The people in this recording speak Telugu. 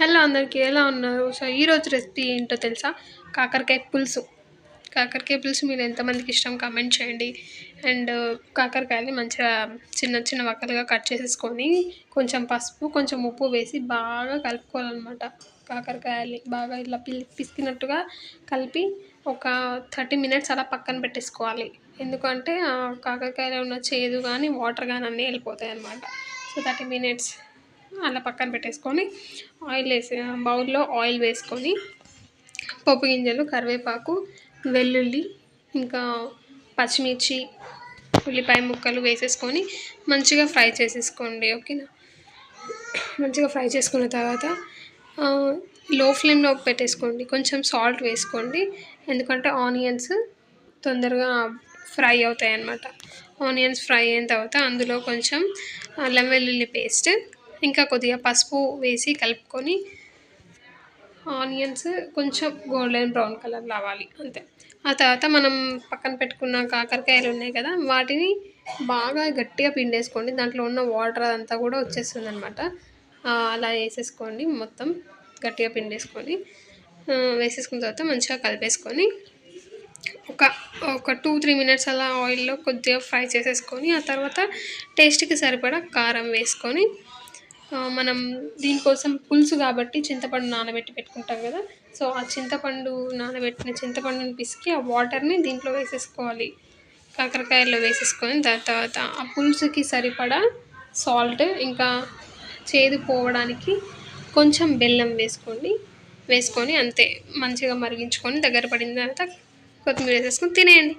హలో అందరికీ ఎలా ఉన్నారు? సో ఈరోజు రెసిపీ ఏంటో తెలుసా? కాకరకాయ పులుసు. కాకరకాయ పులుసు మీరు ఎంతమందికి ఇష్టం కామెంట్ చేయండి. అండ్ కాకరకాయని మంచిగా చిన్న చిన్న వక్కలుగా కట్ చేసేసుకొని కొంచెం పసుపు కొంచెం ఉప్పు వేసి బాగా కలుపుకోవాలన్నమాట. కాకరకాయలు బాగా ఇట్లా పిల్ పిసికినట్టుగా కలిపి ఒక థర్టీ మినిట్స్ అలా పక్కన పెట్టేసుకోవాలి. ఎందుకంటే కాకరకాయలో ఉన్న చేదు కానీ వాటర్ కానీ అన్నీ వెళ్ళిపోతాయి అన్నమాట సో థర్టీ మినిట్స్ అలా పక్కన పెట్టేసుకొని ఆయిల్ వేసే బౌల్లో ఆయిల్ వేసుకొని పప్పు గింజలు కరివేపాకు వెల్లుల్లి ఇంకా పచ్చిమిర్చి ఉల్లిపాయ ముక్కలు వేసేసుకొని మంచిగా ఫ్రై చేసేసుకోండి ఓకేనా? మంచిగా ఫ్రై చేసుకున్న తర్వాత లో ఫ్లేమ్లో పెట్టేసుకోండి కొంచెం సాల్ట్ వేసుకోండి ఎందుకంటే ఆనియన్స్ తొందరగా ఫ్రై అవుతాయి అన్నమాట ఆనియన్స్ ఫ్రై అయిన తర్వాత అందులో కొంచెం అల్లం వెల్లుల్లి పేస్ట్ ఇంకా కొద్దిగా పసుపు వేసి కలుపుకొని ఆనియన్స్ కొంచెం గోల్డెన్ బ్రౌన్ కలర్ రావాలి అంతే. ఆ తర్వాత మనం పక్కన పెట్టుకున్న కాకరకాయలు ఉన్నాయి కదా వాటిని బాగా గట్టిగా పిండేసుకోండి. దాంట్లో ఉన్న వాటర్ అదంతా కూడా వచ్చేస్తుంది అనమాట అలా వేసేసుకోండి మొత్తం గట్టిగా పిండేసుకొని వేసేసుకున్న తర్వాత మంచిగా కలిపేసుకొని ఒక ఒక టూ త్రీ మినిట్స్ అలా ఆయిల్లో కొద్దిగా ఫ్రై చేసేసుకొని ఆ తర్వాత టేస్ట్కి సరిపడా కారం వేసుకొని మనం దీనికోసం పులుసు కాబట్టి చింతపండు నానబెట్టి పెట్టుకుంటాం కదా. సో ఆ చింతపండు నానబెట్టిన చింతపండుని పిసికి ఆ వాటర్ని దీంట్లో వేసేసుకోవాలి. కాకరకాయల్లో వేసేసుకొని దాని తర్వాత ఆ పులుసుకి సరిపడా సాల్ట్ ఇంకా చేదు పోవడానికి కొంచెం బెల్లం వేసుకోండి. వేసుకొని అంతే మంచిగా మరిగించుకొని దగ్గర పడిన తర్వాత కొత్తిమీర వేసేసుకొని తినేయండి.